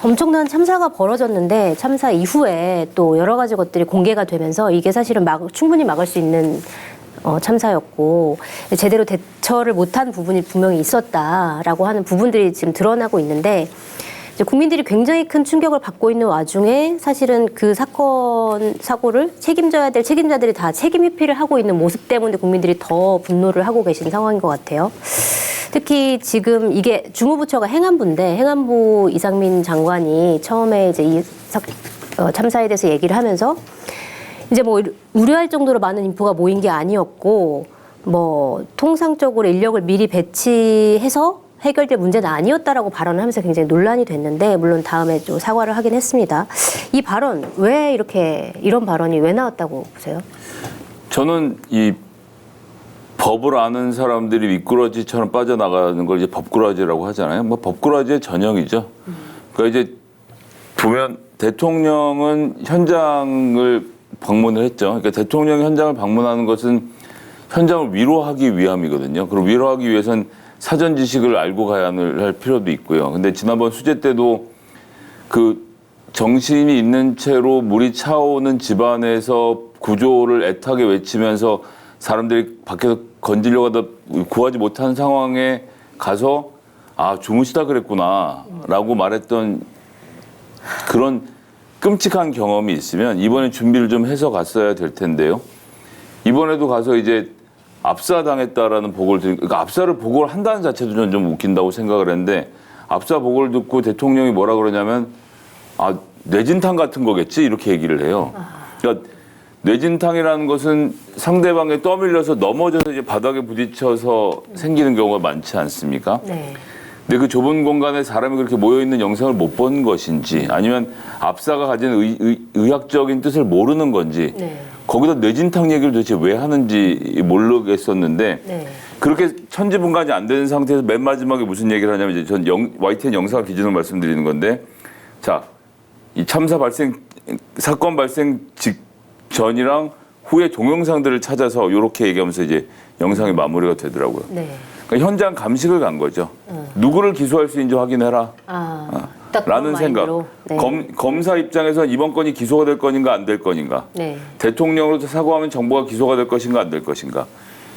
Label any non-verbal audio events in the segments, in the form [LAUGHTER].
엄청난 참사가 벌어졌는데 참사 이후에 또 여러 가지 것들이 공개가 되면서 이게 사실은 막, 충분히 막을 수 있는 어, 참사였고 제대로 대처를 못한 부분이 분명히 있었다라고 하는 부분들이 지금 드러나고 있는데 국민들이 굉장히 큰 충격을 받고 있는 와중에 사실은 그 사건 사고를 책임져야 될 책임자들이 다 책임 회피를 하고 있는 모습 때문에 국민들이 더 분노를 하고 계신 상황인 것 같아요. 특히 지금 이게 주무부처가 행안부인데 행안부 이상민 장관이 처음에 이제 이 사- 어, 참사에 대해서 얘기를 하면서 이제 뭐 우려할 정도로 많은 인포가 모인 게 아니었고 뭐 통상적으로 인력을 미리 배치해서 해결될 문제는 아니었다라고 발언을 하면서 굉장히 논란이 됐는데 물론 다음에 좀 사과를 하긴 했습니다. 이 발언 왜 이렇게 이런 발언이 왜 나왔다고 보세요? 저는 이 법을 아는 사람들이 미꾸라지처럼 빠져나가는 걸 이제 법꾸라지라고 하잖아요. 뭐 법꾸라지의 전형이죠. 그러니까 이제 보면 대통령은 현장을 방문을 했죠. 그러니까 대통령이 현장을 방문하는 것은 현장을 위로하기 위함이거든요. 그리고 위로하기 위해선 사전 지식을 알고 가야 할 필요도 있고요. 근데 지난번 수재 때도 그 정신이 있는 채로 물이 차오는 집안에서 구조를 애타게 외치면서 사람들이 밖에서 건지려고 하다 구하지 못한 상황에 가서 아 주무시다 그랬구나라고 말했던 그런 끔찍한 경험이 있으면 이번에 준비를 좀 해서 갔어야 될 텐데요. 이번에도 가서 이제 압사당했다라는 보고를 듣, 그러니까 압사를 보고를 한다는 자체도 저는 좀 웃긴다고 생각을 했는데 압사 보고를 듣고 대통령이 뭐라 그러냐면 아 뇌진탕 같은 거겠지 이렇게 얘기를 해요. 그러니까 뇌진탕이라는 것은 상대방에 떠밀려서 넘어져서 이제 바닥에 부딪혀서 생기는 경우가 많지 않습니까? 네. 근데 그 좁은 공간에 사람이 그렇게 모여 있는 영상을 못 본 것인지 아니면 압사가 가진 의, 의, 학적인 뜻을 모르는 건지 네. 거기다 뇌진탕 얘기를 도대체 왜 하는지 모르겠었는데 네. 그렇게 천지분간이 안 되는 상태에서 맨 마지막에 무슨 얘기를 하냐면 이제 전 영, YTN 영상 기준으로 말씀드리는 건데 자, 이 참사 발생 사건 발생 직전이랑 후에 동영상들을 찾아서 이렇게 얘기하면서 이제 영상이 마무리가 되더라고요. 네. 그러니까 현장 감식을 간 거죠. 누구를 기소할 수 있는지 확인해라. 아, 딱 그런 라는 생각. 네. 검, 검사 입장에서 이번 건이 기소가 될 건인가 안 될 건인가. 네. 대통령으로서 사고하면 정부가 기소가 될 것인가 안 될 것인가.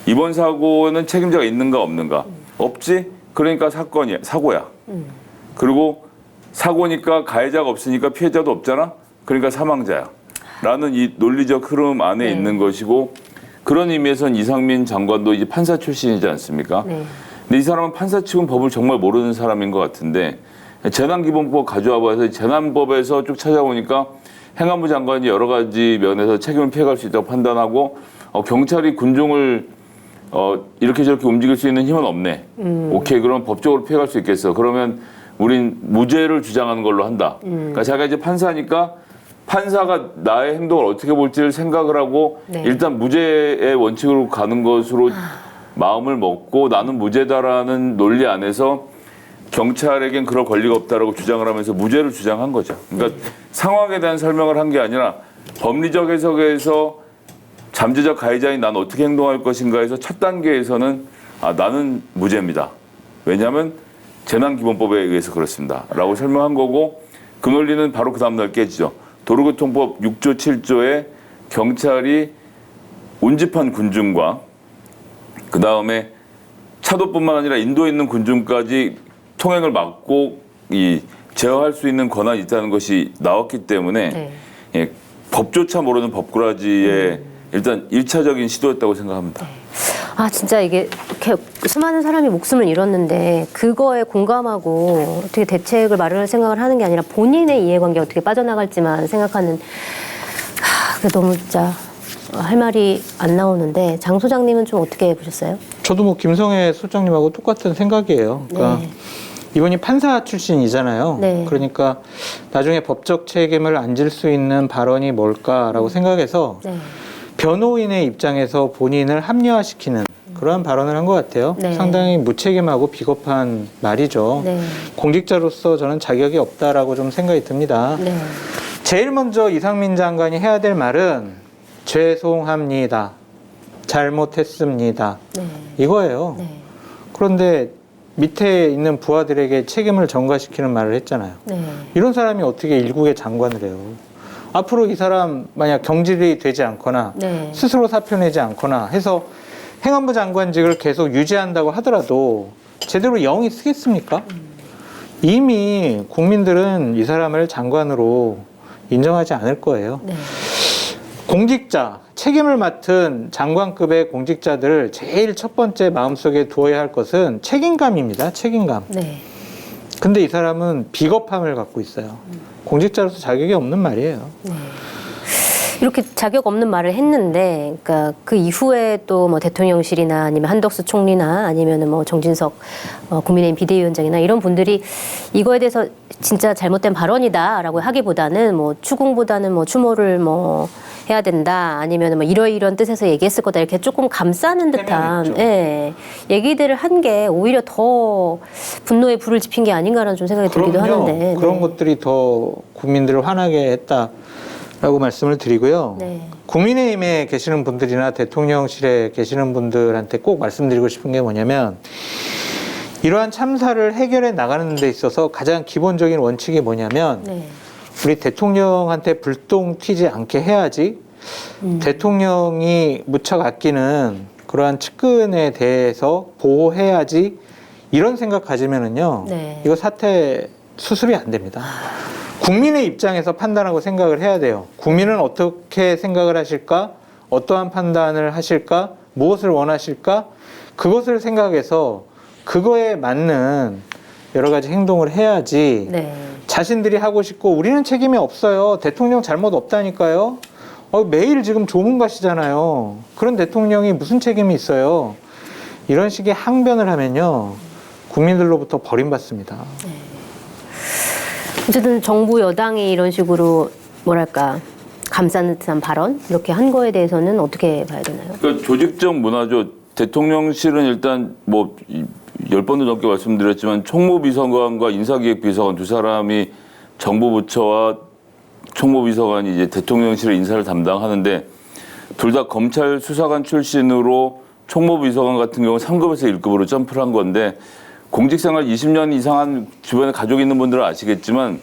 이번 사고는 책임자가 있는가 없는가. 없지? 그러니까 사건이야. 사고야. 그리고 사고니까 가해자가 없으니까 피해자도 없잖아. 그러니까 사망자야. 라는 이 논리적 흐름 안에 네. 있는 것이고 그런 의미에서는 이상민 장관도 이제 판사 출신이지 않습니까? 네. 근데 이 사람은 판사 치고는 법을 정말 모르는 사람인 것 같은데 재난기본법 가져와 봐서 재난법에서 쭉 찾아보니까 행안부 장관이 여러 가지 면에서 책임을 피해갈 수 있다고 판단하고 어, 경찰이 군중을 어, 이렇게 저렇게 움직일 수 있는 힘은 없네. 오케이 그럼 법적으로 피해갈 수 있겠어. 그러면 우린 무죄를 주장하는 걸로 한다. 그러니까 자기가 이제 판사니까 판사가 나의 행동을 어떻게 볼지를 생각을 하고 네. 일단 무죄의 원칙으로 가는 것으로 마음을 먹고 나는 무죄다라는 논리 안에서 경찰에겐 그럴 권리가 없다라고 주장을 하면서 무죄를 주장한 거죠. 그러니까 상황에 대한 설명을 한 게 아니라 법리적 해석에서 잠재적 가해자인 난 어떻게 행동할 것인가에서 첫 단계에서는 아 나는 무죄입니다. 왜냐하면 재난기본법에 의해서 그렇습니다.라고 설명한 거고 그 논리는 바로 그 다음 날 깨지죠. 도로교통법 6조 7조에 경찰이 운집한 군중과 그 다음에 차도뿐만 아니라 인도에 있는 군중까지 통행을 막고 이 제어할 수 있는 권한이 있다는 것이 나왔기 때문에 네. 예, 법조차 모르는 법꾸라지의 일단 일차적인 시도였다고 생각합니다. 아 진짜 이게 이렇게 수많은 사람이 목숨을 잃었는데 그거에 공감하고 어떻게 대책을 마련할 생각을 하는 게 아니라 본인의 이해관계 어떻게 빠져나갈지만 생각하는 하, 그게 너무 진짜 할 말이 안 나오는데 장 소장님은 좀 어떻게 보셨어요? 저도 뭐 김성애 소장님하고 똑같은 생각이에요. 그러니까 네. 이분이 판사 출신이잖아요. 네. 그러니까 나중에 법적 책임을 안 질 수 있는 발언이 뭘까라고 생각해서 네. 변호인의 입장에서 본인을 합리화시키는 그러한 발언을 한 것 같아요. 네. 상당히 무책임하고 비겁한 말이죠. 네. 공직자로서 저는 자격이 없다라고 좀 생각이 듭니다. 네. 제일 먼저 이상민 장관이 해야 될 말은 죄송합니다. 잘못했습니다. 네. 이거예요. 네. 그런데 밑에 있는 부하들에게 책임을 전가시키는 말을 했잖아요. 네. 이런 사람이 어떻게 일국의 장관을 해요? 앞으로 이 사람 만약 경질이 되지 않거나 네. 스스로 사표 내지 않거나 해서 행안부 장관직을 계속 유지한다고 하더라도 제대로 영이 쓰겠습니까? 이미 국민들은 이 사람을 장관으로 인정하지 않을 거예요. 네. 공직자, 책임을 맡은 장관급의 공직자들을 제일 첫 번째 마음속에 두어야 할 것은 책임감입니다. 책임감. 네. 근데 이 사람은 비겁함을 갖고 있어요. 공직자로서 자격이 없는 말이에요. 이렇게 자격 없는 말을 했는데, 그러니까 그 이후에 또 뭐 대통령실이나 아니면 한덕수 총리나 아니면은 뭐 정진석 어, 국민의힘 비대위원장이나 이런 분들이 이거에 대해서 진짜 잘못된 발언이다라고 하기보다는 뭐 추궁보다는 뭐 추모를 뭐 해야 된다 아니면 뭐 이러이런 뜻에서 얘기했을 거다 이렇게 조금 감싸는 듯한. 예, 얘기들을 한 게 오히려 더 분노에 불을 지핀 게 아닌가라는 좀 생각이 들기도 그럼요. 하는데 그런 네. 것들이 더 국민들을 화나게 했다라고 말씀을 드리고요. 네. 국민의힘에 계시는 분들이나 대통령실에 계시는 분들한테 꼭 말씀드리고 싶은 게 뭐냐면 이러한 참사를 해결해 나가는 데 있어서 가장 기본적인 원칙이 뭐냐면 네. 우리 대통령한테 불똥 튀지 않게 해야지 음. 대통령이 무척 아끼는 그러한 측근에 대해서 보호해야지 이런 생각 가지면은요 네. 이거 사태 수습이 안 됩니다. 국민의 입장에서 판단하고 생각을 해야 돼요. 국민은 어떻게 생각을 하실까? 어떠한 판단을 하실까? 무엇을 원하실까? 그것을 생각해서 그거에 맞는 여러 가지 행동을 해야지 네. 자신들이 하고 싶고 우리는 책임이 없어요. 대통령 잘못 없다니까요. 어, 매일 지금 조문가시잖아요. 그런 대통령이 무슨 책임이 있어요. 이런 식의 항변을 하면요. 국민들로부터 버림받습니다. 어쨌든 정부 여당이 이런 식으로 뭐랄까 감싸는 듯한 발언 이렇게 한 거에 대해서는 어떻게 봐야 되나요? 그러니까 조직적 문화죠. 대통령실은 일단 뭐 열 번도 넘게 말씀드렸지만 총무비서관과 인사기획비서관 두 사람이 정부 부처와 총무비서관이 이제 대통령실의 인사를 담당하는데 둘 다 검찰 수사관 출신으로 총무비서관 같은 경우 3급에서 1급으로 점프를 한 건데 공직생활 20년 이상 한 주변에 가족 있는 분들은 아시겠지만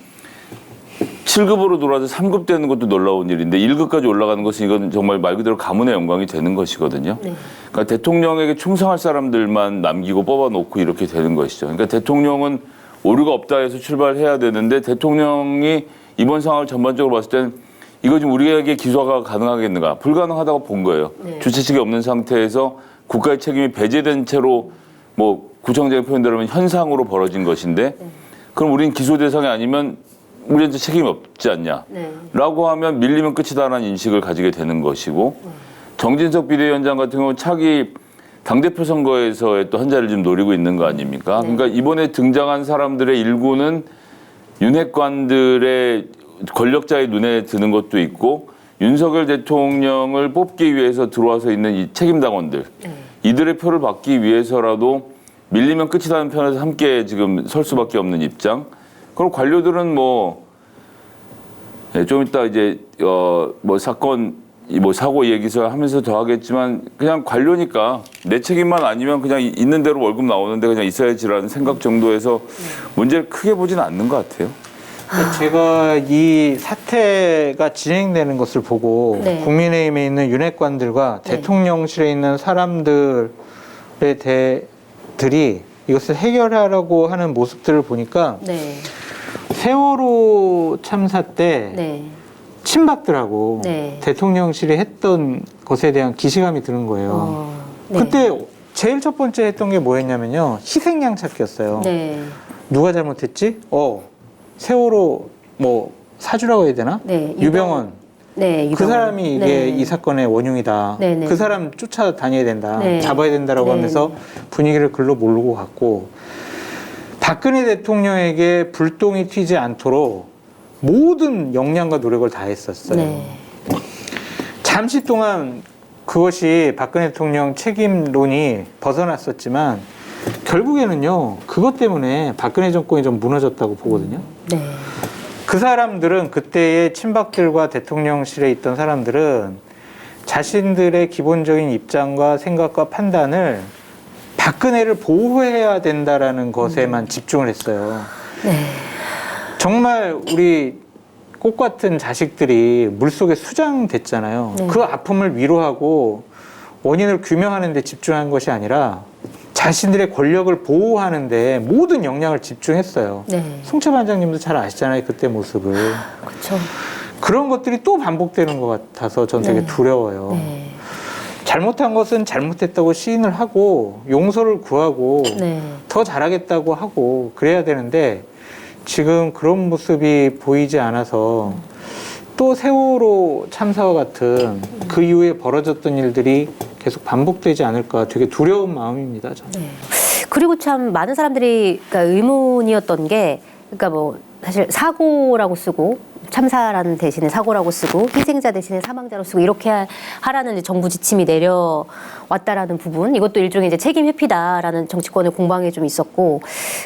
7급으로 돌아서 3급 되는 것도 놀라운 일인데 1급까지 올라가는 것은 이건 정말 말 그대로 가문의 영광이 되는 것이거든요. 네. 그러니까 대통령에게 충성할 사람들만 남기고 뽑아놓고 이렇게 되는 것이죠. 그러니까 대통령은 오류가 없다 해서 출발해야 되는데 대통령이 이번 상황을 전반적으로 봤을 때는 이거 지금 우리에게 기소가 가능하겠는가? 불가능하다고 본 거예요. 네. 주최 측이 없는 상태에서 국가의 책임이 배제된 채로 뭐 구청장의 표현대로 하면 현상으로 벌어진 것인데 그럼 우린 기소 대상이 아니면 우리한테 책임이 없지 않냐? 네. 라고 하면 밀리면 끝이다라는 인식을 가지게 되는 것이고 정진석 비대위원장 같은 경우는 차기 당대표 선거에서의 또 한 자리를 좀 노리고 있는 거 아닙니까? 네. 그러니까 이번에 등장한 사람들의 일부는 윤핵관들의 권력자의 눈에 드는 것도 있고 윤석열 대통령을 뽑기 위해서 들어와서 있는 이 책임당원들 네. 이들의 표를 받기 위해서라도 밀리면 끝이라는 편에서 함께 지금 설 수밖에 없는 입장. 그리고 관료들은 뭐, 예, 좀 이따 이제, 어, 뭐 사건, 이뭐 사고 얘기서 하면서 더 하겠지만 그냥 관료니까 내 책임만 아니면 그냥 이- 있는 대로 월급 나오는데 그냥 있어야지라는 생각 정도에서 문제를 크게 보지는 않는 것 같아요. 제가 이 사태가 진행되는 것을 보고 네. 국민의힘에 있는 윤핵관들과 네. 대통령실에 있는 사람들의 대들이 이것을 해결하려고 하는 모습들을 보니까 네. 세월호 참사 때 네. 친박들하고 네. 대통령실이 했던 것에 대한 기시감이 드는 거예요. 어, 네. 그때 제일 첫 번째 했던 게 뭐였냐면요. 희생양 찾기였어요. 네. 누가 잘못했지? 어, 세월호 뭐 사주라고 해야 되나? 네, 유병원. 네. 그. 사람이 이게 네. 이 사건의 원흉이다. 네, 네. 그 사람 쫓아다녀야 된다. 네. 잡아야 된다라고 네, 하면서 네. 분위기를 글로 몰고 갔고 박근혜 대통령에게 불똥이 튀지 않도록 모든 역량과 노력을 다했었어요. 네. 잠시 동안 그것이 박근혜 대통령 책임론이 벗어났었지만 결국에는요 그것 때문에 박근혜 정권이 좀 무너졌다고 보거든요. 네. 그 사람들은 그때의 친박들과 대통령실에 있던 사람들은 자신들의 기본적인 입장과 생각과 판단을 박근혜를 보호해야 된다라는 것에만 음. 집중을 했어요. 네. 정말 우리 꽃 같은 자식들이 물속에 수장됐잖아요. 네. 그 아픔을 위로하고 원인을 규명하는 데 집중한 것이 아니라 자신들의 권력을 보호하는 데 모든 역량을 집중했어요. 네. 송채 반장님도 잘 아시잖아요. 그때 모습을. 그렇죠. 그런 것들이 또 반복되는 것 같아서 전 되게 네. 두려워요. 네. 잘못한 것은 잘못했다고 시인을 하고 용서를 구하고 네. 더 잘하겠다고 하고 그래야 되는데 지금 그런 모습이 보이지 않아서 또 세월호 참사와 같은 그 이후에 벌어졌던 일들이 계속 반복되지 않을까 되게 두려운 마음입니다. 저는. 네. 그리고 참 많은 사람들이 그러니까 의문이었던 게 그러니까 뭐 사실 사고라고 쓰고 참사라는 대신에 사고라고 쓰고 희생자 대신에 사망자로 쓰고 이렇게 하- 하라는 정부 지침이 내려왔다라는 부분 이것도 일종의 이제 책임 회피다라는 정치권의 공방이 좀 있었고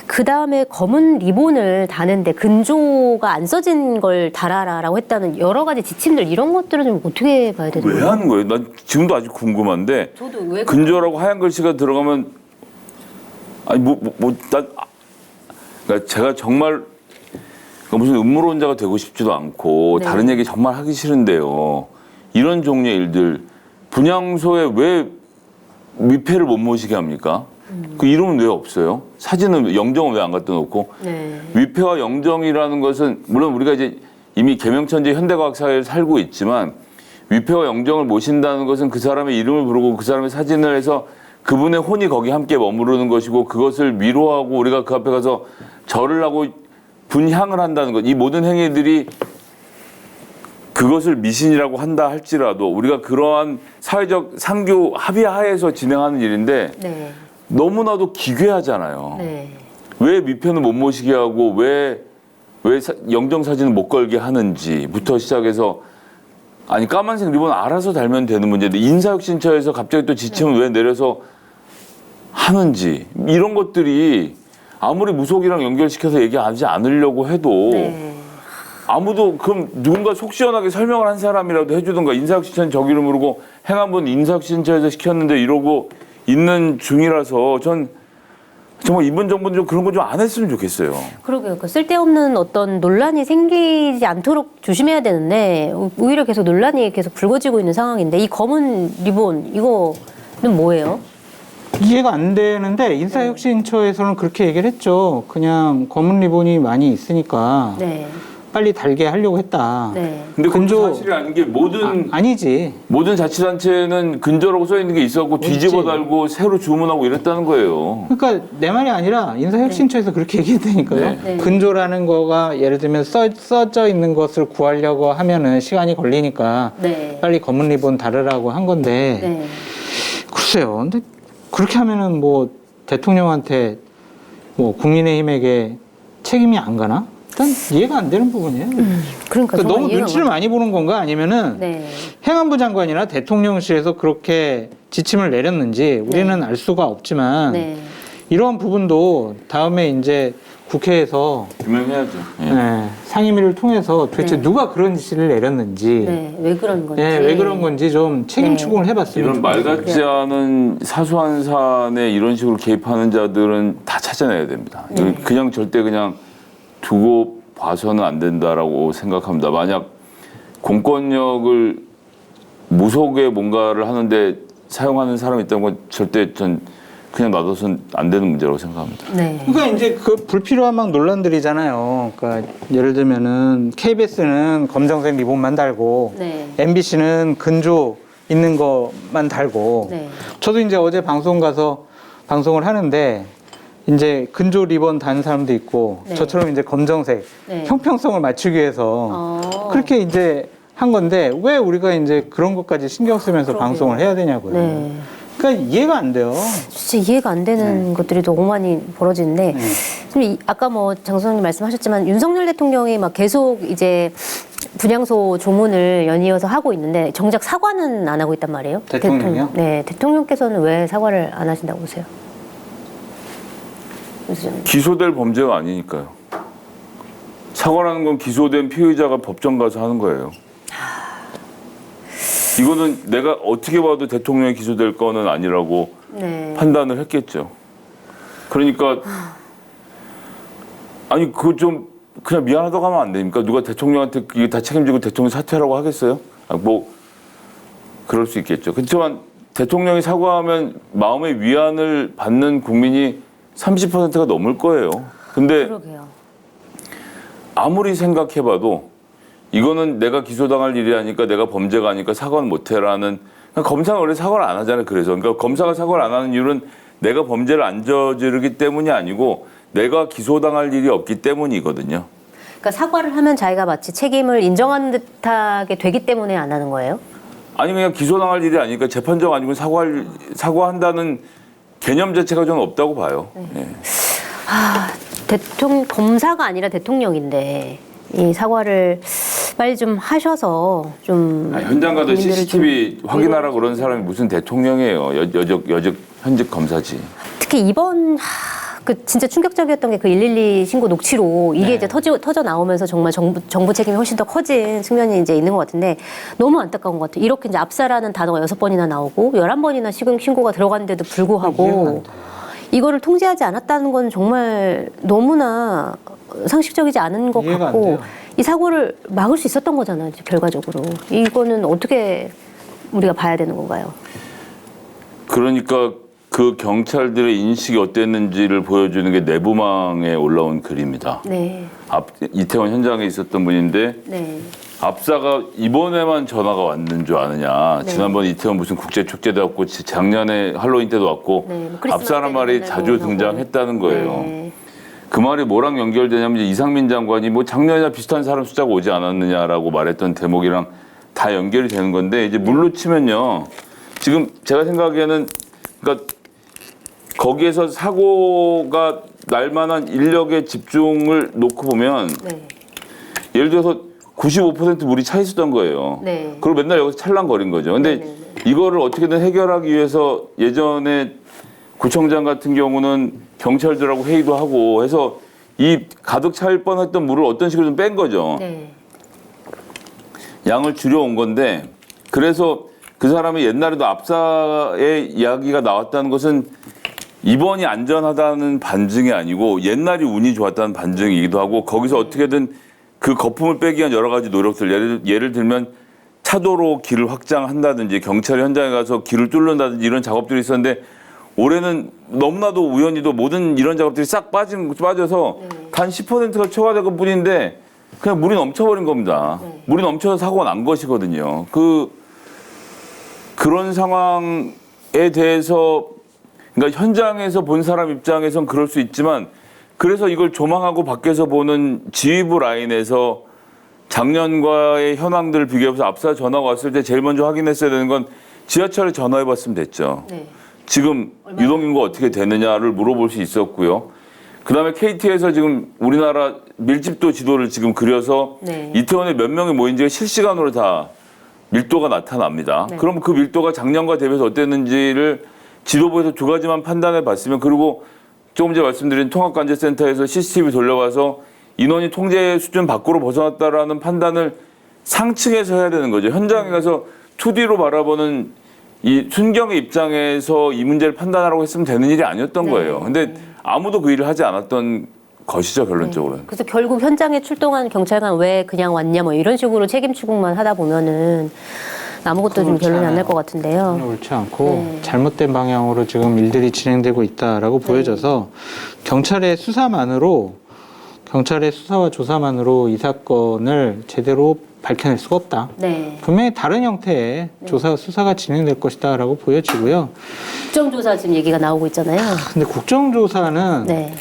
그 다음에 검은 리본을 다는데 근조가 안 써진 걸 달아라라고 했다는 여러 가지 지침들 이런 것들은 좀 어떻게 봐야 되는 왜 거예요? 하는 거예요? 난 지금도 아직 궁금한데 저도 왜 근조라고 하얀 글씨가 들어가면 아니 뭐뭐난 그러니까 제가 정말 무슨 음모론자가 되고 싶지도 않고 네. 다른 얘기 정말 하기 싫은데요. 이런 종류의 일들 분향소에 왜 위패를 못 모시게 합니까? 음. 그 이름은 왜 없어요? 사진은 영정은 왜 안 갖다 놓고 네. 위패와 영정이라는 것은 물론 우리가 이제 이미 개명천지 현대과학 사회를 살고 있지만 위패와 영정을 모신다는 것은 그 사람의 이름을 부르고 그 사람의 사진을 해서 그분의 혼이 거기 함께 머무르는 것이고 그것을 위로하고 우리가 그 앞에 가서 절을 하고 분향을 한다는 것. 이 모든 행위들이 그것을 미신이라고 한다 할지라도 우리가 그러한 사회적 상교 합의 하에서 진행하는 일인데 네. 너무나도 기괴하잖아요. 네. 왜 미편을 못 모시게 하고 왜, 왜 사- 영정 사진을 못 걸게 하는지부터 시작해서 아니 까만색 리본 알아서 달면 되는 문제인데 인사혁신처에서 갑자기 또 지침을 왜 내려서 하는지 이런 것들이 아무리 무속이랑 연결시켜서 얘기하지 않으려고 해도 네. 아무도 그럼 누군가 속 시원하게 설명을 한 사람이라도 해주든가 인사혁신처는 저기를 모르고 행안부는 인사혁신처에서 시켰는데 이러고 있는 중이라서 전 정말 이번 정부는 좀 그런 거 좀 안 했으면 좋겠어요. 그러게요. 그 쓸데없는 어떤 논란이 생기지 않도록 조심해야 되는데 오히려 계속 논란이 계속 불거지고 있는 상황인데 이 검은 리본 이거는 뭐예요? 이해가 안 되는데 인사혁신처에서는 그렇게 얘기를 했죠. 그냥 검은 리본이 많이 있으니까 네. 빨리 달게 하려고 했다. 네. 근데 그건 근조- 사실이 아닌 게 모든 아, 니지 모든 자치단체는 근저라고 써 있는 게 있었고 뒤집어 있지. 달고 새로 주문하고 이랬다는 거예요. 그러니까 내 말이 아니라 인사혁신처에서 그렇게 얘기했다니까요. 네. 네. 근조라는 거가 예를 들면 써, 써져 있는 것을 구하려고 하면은 시간이 걸리니까 네. 빨리 검은 리본 달으라고 한 건데 네. 글쎄요. 근데 그렇게 하면은 뭐 대통령한테 뭐 국민의힘에게 책임이 안 가나? 일단 이해가 안 되는 부분이에요. 그러니까 그러니까 정말 너무 눈치를 많이 보는 건가 아니면은 네. 행안부 장관이나 대통령실에서 그렇게 지침을 내렸는지 우리는 알 수가 없지만 네. 이러한 부분도 다음에 이제 국회에서 규명해야죠. 예. 네, 상임위를 통해서 도대체 네. 누가 그런 지시를 내렸는지 네. 왜 그런 건지. 네, 왜 그런 건지 좀 책임 네. 추궁을 해봤으면 이런 말 좋겠어요. 같지 않은 사소한 사안에 이런 식으로 개입하는 자들은 다 찾아내야 됩니다. 네. 그냥 절대 그냥 두고 봐서는 안 된다라고 생각합니다. 만약 공권력을 무속에 뭔가를 하는데 사용하는 사람이 있다는 건 절대 전 그냥 놔둬서는 안 되는 문제라고 생각합니다. 네. 그러니까 이제 그 불필요한 막 논란들이잖아요. 그러니까 예를 들면은 KBS는 검정색 리본만 달고 네. MBC는 근조 있는 것만 달고 네. 저도 이제 어제 방송 가서 방송을 하는데 이제 근조 리본 단 사람도 있고 네. 저처럼 이제 검정색 네. 형평성을 맞추기 위해서 어. 그렇게 이제 한 건데 왜 우리가 이제 그런 것까지 신경 쓰면서 그러게요. 방송을 해야 되냐고요. 네. 그러니까 이해가 안 돼요. 진짜 이해가 안 되는 것들이 너무 많이 벌어지는데 지금 이- 아까 뭐 장소장님 말씀하셨지만 윤석열 대통령이 막 계속 이제 분향소 조문을 연이어서 하고 있는데 정작 사과는 안 하고 있단 말이에요. 대통령이요? 대통령- 네, 대통령께서는 왜 사과를 안 하신다고 보세요? 기소될 범죄가 아니니까요. 사과라는 건 기소된 피의자가 법정 가서 하는 거예요. 이거는 내가 어떻게 봐도 대통령이 기소될 거는 아니라고 네. 판단을 했겠죠. 그러니까 아니 그거 좀 그냥 미안하다고 하면 안 됩니까? 누가 대통령한테 이게 다 책임지고 대통령 사퇴하라고 하겠어요? 아, 뭐 그럴 수 있겠죠. 그렇지만 대통령이 사과하면 마음의 위안을 받는 국민이 30%가 넘을 거예요. 근데 그러게요. 아무리 생각해봐도 이거는 내가 기소당할 일이 아니까 내가 범죄가 아니까 사과는 못해라는 그러니까 검사가 원래 사과를 안 하잖아요. 그래서 그러니까 검사가 사과를 안 하는 이유는 내가 범죄를 안 저지르기 때문이 아니고 내가 기소당할 일이 없기 때문이거든요. 그러니까 사과를 하면 자기가 마치 책임을 인정하는 듯하게 되기 때문에 안 하는 거예요? 아니 그냥 기소당할 일이 아니니까 재판정 아니고 사과할 사과한다는 개념 자체가 저는 없다고 봐요. 예. 아, 대통령 검사가 아니라 대통령인데 이 사과를 빨리 좀 하셔서 좀 아, 현장 가서 국민들을 CCTV 좀 확인하라 그런 사람이 무슨 대통령이에요. 여, 여적 여적 현직 검사지. 특히 이번 하, 그 진짜 충격적이었던 게 그 112 신고 녹취로 이게 네. 이제 터져 터져 나오면서 정말 정부 정부 책임이 훨씬 더 커진 측면이 이제 있는 것 같은데 너무 안타까운 것 같아요. 이렇게 이제 압사라는 단어가 여섯 번이나 나오고 열한 번이나 시금 신고가 들어갔는데도 불구하고 돼요. 이거를 통제하지 않았다는 건 정말 너무나 상식적이지 않은 것 이해가 안 같고 돼요. 이 사고를 막을 수 있었던 거잖아요. 결과적으로 이거는 어떻게 우리가 봐야 되는 건가요? 그러니까 그 경찰들의 인식이 어땠는지를 보여주는 게 내부망에 올라온 글입니다. 네, 앞, 이태원 현장에 있었던 분인데 네, 압사가 이번에만 전화가 왔는 줄 아느냐. 네. 지난번 이태원 무슨 국제 축제도 왔고 지- 작년에 할로윈 때도 왔고 네, 뭐 크리스마스 때도 말이 맨날 자주 오고. 등장했다는 거예요. 네. 그 말이 뭐랑 연결되냐면 이제 이상민 장관이 뭐 작년이나 비슷한 사람 숫자가 오지 않았느냐라고 말했던 대목이랑 다 연결이 되는 건데 이제 물로 치면요. 지금 제가 생각하기에는 그러니까 거기에서 사고가 날 만한 인력의 집중을 놓고 보면 네. 예를 들어서 95% 물이 차 있었던 거예요. 네. 그걸 맨날 여기서 찰랑거린 거죠. 근데 네네네. 이거를 어떻게든 해결하기 위해서 예전에 구청장 같은 경우는 경찰들하고 회의도 하고 해서 이 가득 찰 뻔했던 물을 어떤 식으로 좀뺀 거죠. 네. 양을 줄여온 건데 그래서 그 사람이 옛날에도 압사의 이야기가 나왔다는 것은 이번이 안전하다는 반증이 아니고 옛날이 운이 좋았다는 반증이기도 하고 거기서 어떻게든 그 거품을 빼기 위한 여러 가지 노력들 예를, 예를 들면 차도로 길을 확장한다든지 경찰이 현장에 가서 길을 뚫는다든지 이런 작업들이 있었는데 올해는 너무나도 우연히도 모든 이런 작업들이 싹 빠진 빠져서 단 10%가 초과될 것 뿐인데 그냥 물이 넘쳐버린 겁니다. 네. 물이 넘쳐서 사고가 난 것이거든요. 그 그런 상황에 대해서 그러니까 현장에서 본 사람 입장에선 그럴 수 있지만 그래서 이걸 조망하고 밖에서 보는 지휘부 라인에서 작년과의 현황들을 비교해서 앞서 전화가 왔을 때 제일 먼저 확인했어야 되는 건 지하철에 전화해 봤으면 됐죠. 네. 지금 유동인구가 어떻게 되느냐를 물어볼 수 있었고요. 그 다음에 KT에서 지금 우리나라 밀집도 지도를 지금 그려서 네. 이태원에 몇 명이 모인지가 실시간으로 다 밀도가 나타납니다. 네. 그럼 그 밀도가 작년과 대비해서 어땠는지를 지도부에서 두 가지만 판단해 봤으면 그리고 조금 전에 말씀드린 통합관제센터에서 CCTV 돌려봐서 인원이 통제 수준 밖으로 벗어났다라는 판단을 상층에서 해야 되는 거죠. 현장에 가서 2D로 바라보는 이 순경의 입장에서 이 문제를 판단하라고 했으면 되는 일이 아니었던 네. 거예요. 근데 아무도 그 일을 하지 않았던 것이죠, 결론적으로 는. 그래서 결국 현장에 출동한 경찰관 왜 그냥 왔냐 뭐 이런 식으로 책임 추궁만 하다 보면은 아무것도 좀 결론이 안 날. 것 같은데요. 옳지 않고 네. 잘못된 방향으로 지금 일들이 진행되고 있다라고 보여져서 경찰의 수사만으로 경찰의 수사와 조사만으로 이 사건을 제대로 밝혀낼 수가 없다. 네. 분명히 다른 형태의 조사 수사가 진행될 것이다라고 보여지고요. 국정조사 지금 얘기가 나오고 있잖아요. 근데 국정조사는 네.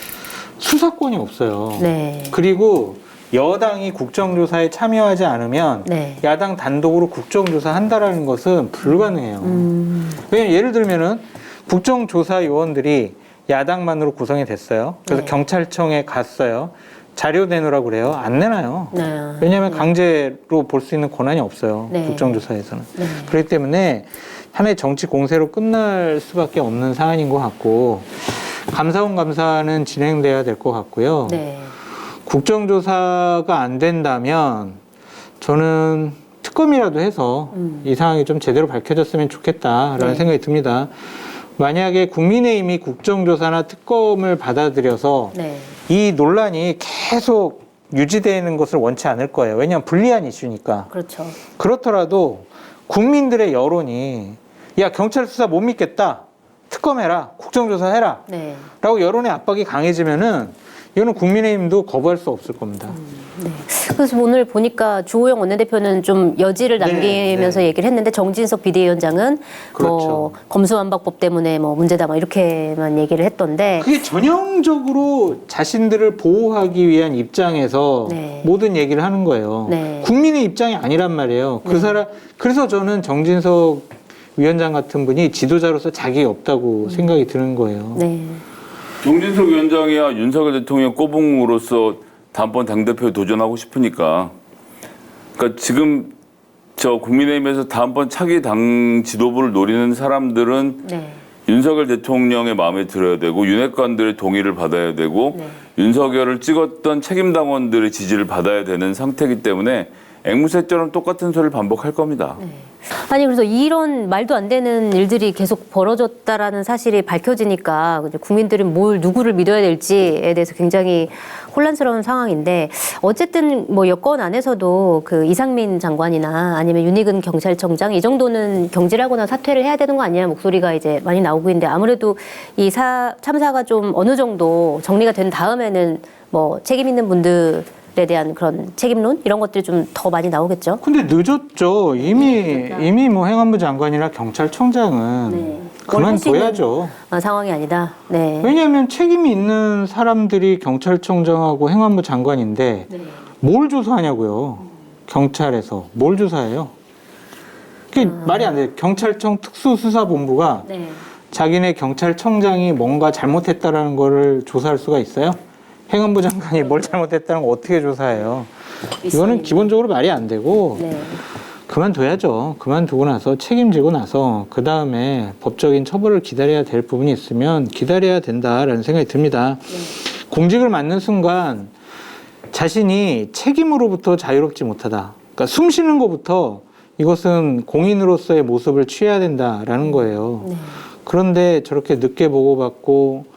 수사권이 없어요. 네. 그리고 여당이 국정조사에 참여하지 않으면 네. 야당 단독으로 국정조사 한다라는 것은 불가능해요. 음. 왜냐면 예를 들면은 국정조사 요원들이 야당만으로 구성이 됐어요. 그래서 네. 경찰청에 갔어요. 자료 내놓으라고 그래요. 안 내놔요. 네. 왜냐하면 강제로 볼 수 있는 권한이 없어요. 네. 국정조사에서는. 네. 그렇기 때문에 하나의 정치 공세로 끝날 수밖에 없는 사안인 것 같고 감사원 감사는 진행돼야 될 것 같고요. 네. 국정조사가 안 된다면 저는 특검이라도 해서 음. 이 상황이 좀 제대로 밝혀졌으면 좋겠다라는 네. 생각이 듭니다. 만약에 국민의힘이 국정조사나 특검을 받아들여서 네. 이 논란이 계속 유지되는 것을 원치 않을 거예요. 왜냐하면 불리한 이슈니까. 그렇죠. 그렇더라도 국민들의 여론이 야 경찰 수사 못 믿겠다. 특검해라. 국정조사 해라. 네. 라고 여론의 압박이 강해지면은 이거는 국민의힘도 거부할 수 없을 겁니다. 네. 그래서 오늘 보니까 주호영 원내대표는 좀 여지를 네, 남기면서 네. 얘기를 했는데 정진석 비대위원장은 뭐 그렇죠. 검수완박법 때문에 뭐 문제다 뭐 이렇게만 얘기를 했던데 그게 전형적으로 자신들을 보호하기 위한 입장에서 네. 모든 얘기를 하는 거예요. 네. 국민의 입장이 아니란 말이에요. 그 사람 그래서 저는 정진석 위원장 같은 분이 지도자로서 자격이 없다고 생각이 드는 거예요. 네. 정진석 위원장이야 윤석열 대통령 꼬붕으로서 다음번 당대표에 도전하고 싶으니까. 그러니까 지금 저 국민의힘에서 다음번 차기 당 지도부를 노리는 사람들은 네. 윤석열 대통령의 마음에 들어야 되고 윤핵관들의 동의를 받아야 되고 네. 윤석열을 찍었던 책임 당원들의 지지를 받아야 되는 상태이기 때문에 앵무새처럼 똑같은 소리를 반복할 겁니다. 아니 그래서 이런 말도 안 되는 일들이 계속 벌어졌다라는 사실이 밝혀지니까 이제 국민들이 뭘 누구를 믿어야 될지에 대해서 굉장히 혼란스러운 상황인데 어쨌든 뭐 여권 안에서도 그 이상민 장관이나 아니면 윤희근 경찰청장 이 정도는 경질하거나 사퇴를 해야 되는 거 아니냐 목소리가 이제 많이 나오고 있는데 아무래도 이 사, 참사가 좀 어느 정도 정리가 된 다음에 는 뭐 책임 있는 분들 에 대한 그런 책임론 이런 것들이 좀 더 많이 나오겠죠. 근데 늦었죠. 이미 이미 뭐 행안부 장관이나 경찰청장은 네. 그만둬야죠. 아, 상황이 아니다. 네. 왜냐하면 책임이 있는 사람들이 경찰청장하고 행안부 장관인데 네. 뭘 조사하냐고요. 경찰에서 뭘 조사해요? 그게 말이 안 돼요. 경찰청 특수수사본부가 네. 자기네 경찰청장이 뭔가 잘못했다라는 거를 조사할 수가 있어요? 행안부 장관이 뭘 잘못했다는 거 어떻게 조사해요? 이거는 기본적으로 말이 안 되고 네. 그만둬야죠. 그만두고 나서 책임지고 나서 그 다음에 법적인 처벌을 기다려야 될 부분이 있으면 기다려야 된다라는 생각이 듭니다. 공직을 맡는 순간 자신이 책임으로부터 자유롭지 못하다. 그러니까 숨 쉬는 것부터 이것은 공인으로서의 모습을 취해야 된다라는 거예요. 네. 그런데 저렇게 늦게 보고받고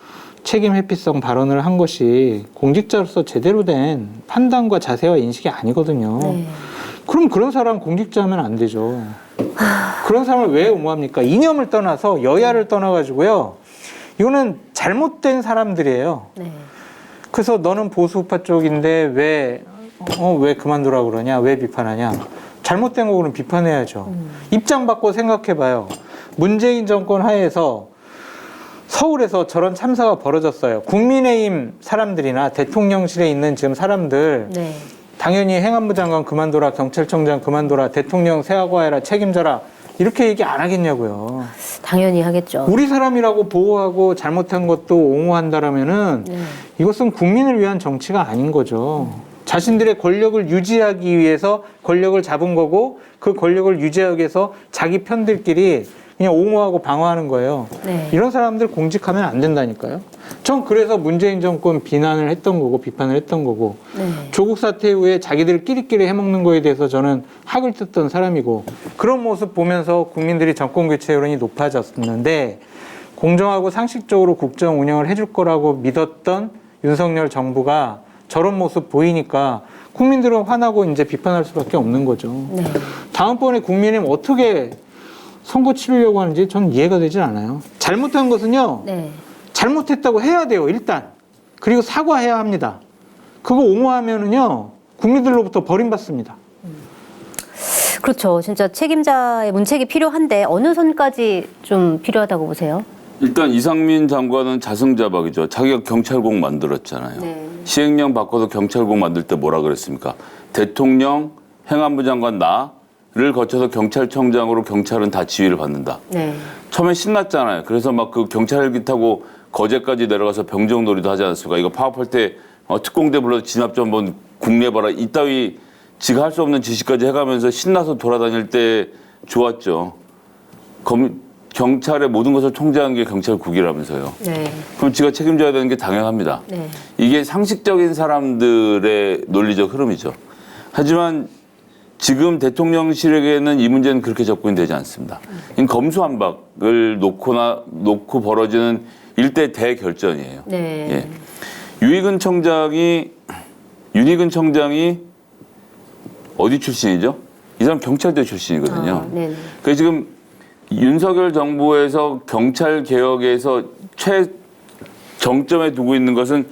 책임 회피성 발언을 한 것이 공직자로서 제대로 된 판단과 자세와 인식이 아니거든요. 네. 그럼 그런 사람 공직자면 안 되죠. 그런 사람을 왜 옹호합니까? 이념을 떠나서 여야를 떠나가지고요. 이거는 잘못된 사람들이에요. 네. 그래서 너는 보수 우파 쪽인데 왜, 어, 왜 그만두라 그러냐? 왜 비판하냐? 잘못된 거 그럼 비판해야죠. 입장 바꿔 생각해봐요. 문재인 정권 하에서 서울에서 저런 참사가 벌어졌어요. 국민의힘 사람들이나 대통령실에 있는 지금 사람들 네. 당연히 행안부 장관 그만둬라, 경찰청장 그만둬라, 대통령 세하과해라, 책임져라 이렇게 얘기 안 하겠냐고요. 당연히 하겠죠. 우리 사람이라고 보호하고 잘못한 것도 옹호한다라면은 네. 이것은 국민을 위한 정치가 아닌 거죠. 자신들의 권력을 유지하기 위해서 권력을 잡은 거고 그 권력을 유지하기 위해서 자기 편들끼리 그냥 옹호하고 방어하는 거예요. 네. 이런 사람들 공직하면 안 된다니까요. 전 그래서 문재인 정권 비난을 했던 거고 비판을 했던 거고 네. 조국 사태 이후에 자기들끼리끼리 해먹는 거에 대해서 저는 학을 뜯던 사람이고 그런 모습 보면서 국민들이 정권 교체 여론이 높아졌는데 공정하고 상식적으로 국정 운영을 해줄 거라고 믿었던 윤석열 정부가 저런 모습 보이니까 국민들은 화나고 이제 비판할 수밖에 없는 거죠. 네. 다음번에 국민의힘 어떻게 선거 치르려고 하는지 전 이해가 되질 않아요. 잘못한 것은요. 네. 잘못했다고 해야 돼요, 일단. 그리고 사과해야 합니다. 그거 옹호하면은요, 국민들로부터 버림받습니다. 그렇죠. 진짜 책임자의 문책이 필요한데 어느 선까지 좀 필요하다고 보세요? 일단 이상민 장관은 자승자박이죠. 자기가 경찰국 만들었잖아요. 네. 시행령 바꿔서 경찰국 만들 때 뭐라 그랬습니까? 대통령, 행안부 장관 나 를 거쳐서 경찰청장으로 경찰은 다 지휘를 받는다. 네. 처음에 신났잖아요. 그래서 막 그 경찰 헬기 타고 거제까지 내려가서 병정놀이도 하지 않았습니까? 이거 파업할 때 어, 특공대 불러서 진압 좀 한번 국내봐라. 이따위 지가 할 수 없는 지시까지 해가면서 신나서 돌아다닐 때 좋았죠. 검, 경찰의 모든 것을 통제한 게 경찰국이라면서요. 네. 그럼 지가 책임져야 되는 게 당연합니다. 네. 이게 상식적인 사람들의 논리적 흐름이죠. 하지만 지금 대통령실에게는 이 문제는 그렇게 접근이 되지 않습니다. 이 검수한박을 놓고나 놓고 벌어지는 일대 대결전이에요. 네. 예. 유익은 청장이 윤익은 청장이 어디 출신이죠? 이 사람 경찰대 출신이거든요. 아, 네네. 그 지금 윤석열 정부에서 경찰 개혁에서 최 정점에 두고 있는 것은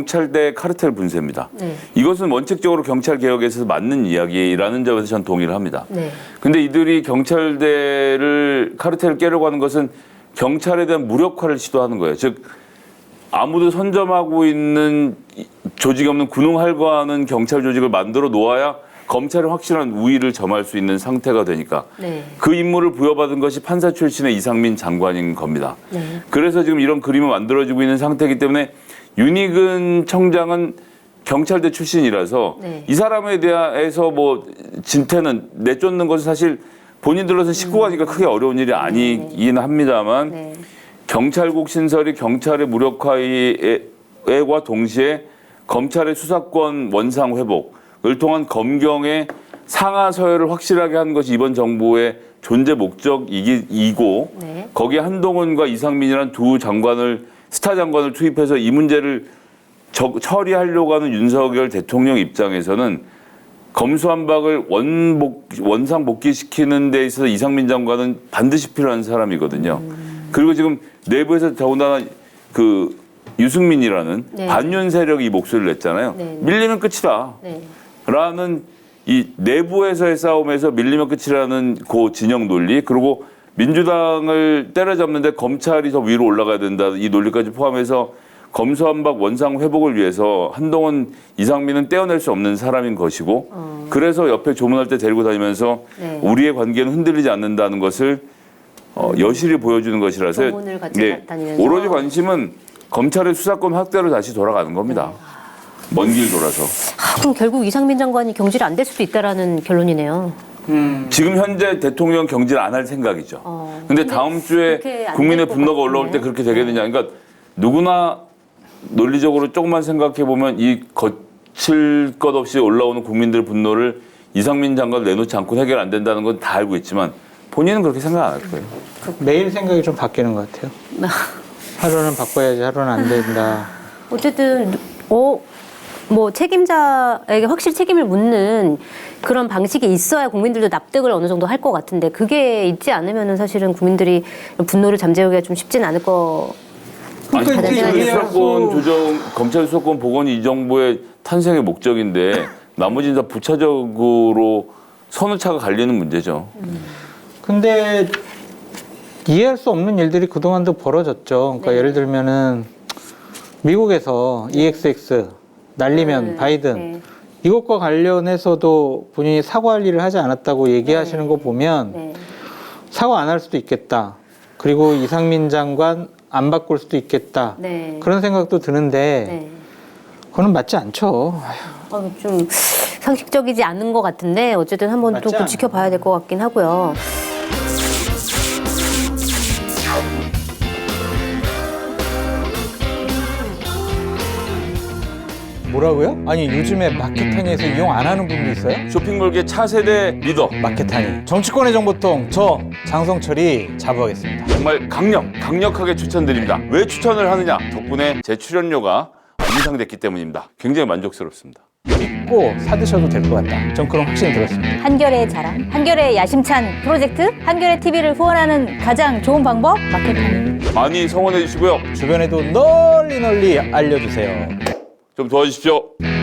경찰대 카르텔 분쇄입니다. 네. 이것은 원칙적으로 경찰 개혁에 있어서 맞는 이야기라는 점에서 전 동의를 합니다. 네. 근데 이들이 경찰대를 카르텔을 깨려고 하는 것은 경찰에 대한 무력화를 시도하는 거예요. 즉 아무도 선점하고 있는 이- 조직이 없는 군웅할거하는 경찰 조직을 만들어 놓아야 검찰의 확실한 우위를 점할 수 있는 상태가 되니까 네. 그 임무를 부여받은 것이 판사 출신의 이상민 장관인 겁니다. 네. 그래서 지금 이런 그림이 만들어지고 있는 상태이기 때문에 윤익은 청장은 경찰대 출신이라서 네. 이 사람에 대해서 뭐 진태는 내쫓는 것은 사실 본인들로서 식구가니까 크게 어려운 일이 아니긴 합니다만 음. 네. 경찰국 신설이 경찰의 무력화와 동시에 검찰의 수사권 원상 회복을 통한 검경의 상하 서열을 확실하게 하는 것이 이번 정부의 존재 목적이고 네. 거기에 한동훈과 이상민이란 두 장관을 스타 장관을 투입해서 이 문제를 저- 처리하려고 하는 윤석열 대통령 입장에서는 검수한박을 원복 원상 복귀시키는 데 있어서 이상민 장관은 반드시 필요한 사람이거든요. 그리고 지금 내부에서 더군다나 그 유승민이라는 네. 반윤 세력이 이 목소리를 냈잖아요. 네. 밀리면 끝이다. 네. 라는 이 내부에서의 싸움에서 밀리면 끝이라는 그 진영 논리 그리고 민주당을 때려잡는데 검찰이 더 위로 올라가야 된다 이 논리까지 포함해서 검수한박 원상 회복을 위해서 한동훈 이상민은 떼어낼 수 없는 사람인 것이고 그래서 옆에 조문할 때 데리고 다니면서 네. 우리의 관계는 흔들리지 않는다는 것을 어, 여실히 보여주는 것이라서 조문을 같이 다니면서. 오로지 관심은 검찰의 수사권 확대로 다시 돌아가는 겁니다. 먼 길 돌아서. 아, 그럼 결국 이상민 장관이 경질 안될 수도 있다라는 결론이네요. 지금 현재 대통령 경질 안 할 생각이죠. 어. 근데 근데 다음 주에 국민의 것 분노가 같은데. 올라올 때 그렇게 되게 되냐. 그러니까 누구나 논리적으로 조금만 생각해 보면 이 거칠 것 없이 올라오는 국민들 분노를 이상민 장관 내놓지 않고 해결 안 된다는 건 다 알고 있지만 본인은 그렇게 생각 안 할 거예요. 매일 생각이 좀 바뀌는 것 같아요. [LAUGHS] 하루는 바꿔야지 하루는 안 된다. 어쨌든 어. 뭐 책임자에게 확실히 책임을 묻는 그런 방식이 있어야 국민들도 납득을 어느 정도 할 것 같은데 그게 있지 않으면은 사실은 국민들이 분노를 잠재우기가 좀 쉽진 않을 거 아니 그러니까 수사권 수- 조정, 검찰 수사권 복원이 이 정부의 탄생의 목적인데 나머지는 다 부차적으로 선우차가 갈리는 문제죠. 근데 이해할 수 없는 일들이 그동안도 벌어졌죠. 그러니까 네. 예를 들면은 미국에서 EXX 날리면 네, 바이든 네. 이것과 관련해서도 본인이 사과할 일을 하지 않았다고 얘기하시는 네. 거 보면 네. 사과 안 할 수도 있겠다. 그리고 이상민 장관 안 바꿀 수도 있겠다. 네. 그런 생각도 드는데 네. 그거는 맞지 않죠. 어, 좀 상식적이지 않은 것 같은데 어쨌든 한번 맞지 또 않아요. 지켜봐야 될 것 같긴 하고요. 뭐라고요? 아니 요즘에 마켓타니에서 이용 안 하는 분도 있어요? 쇼핑몰계 차세대 리더 마켓타니 정치권의 정보통 저 장성철이 자부하겠습니다. 정말 강력, 강력하게 추천드립니다. 왜 추천을 하느냐? 덕분에 제 출연료가 인상됐기 때문입니다. 굉장히 만족스럽습니다. 믿고 사드셔도 될 것 같다. 전 그런 확신이 들었습니다. 한결의 자랑, 한결의 야심찬 프로젝트, 한결의 TV를 후원하는 가장 좋은 방법 마켓타니. 많이 성원해 주시고요. 주변에도 널리 널리 알려주세요. 좀 도와주십시오.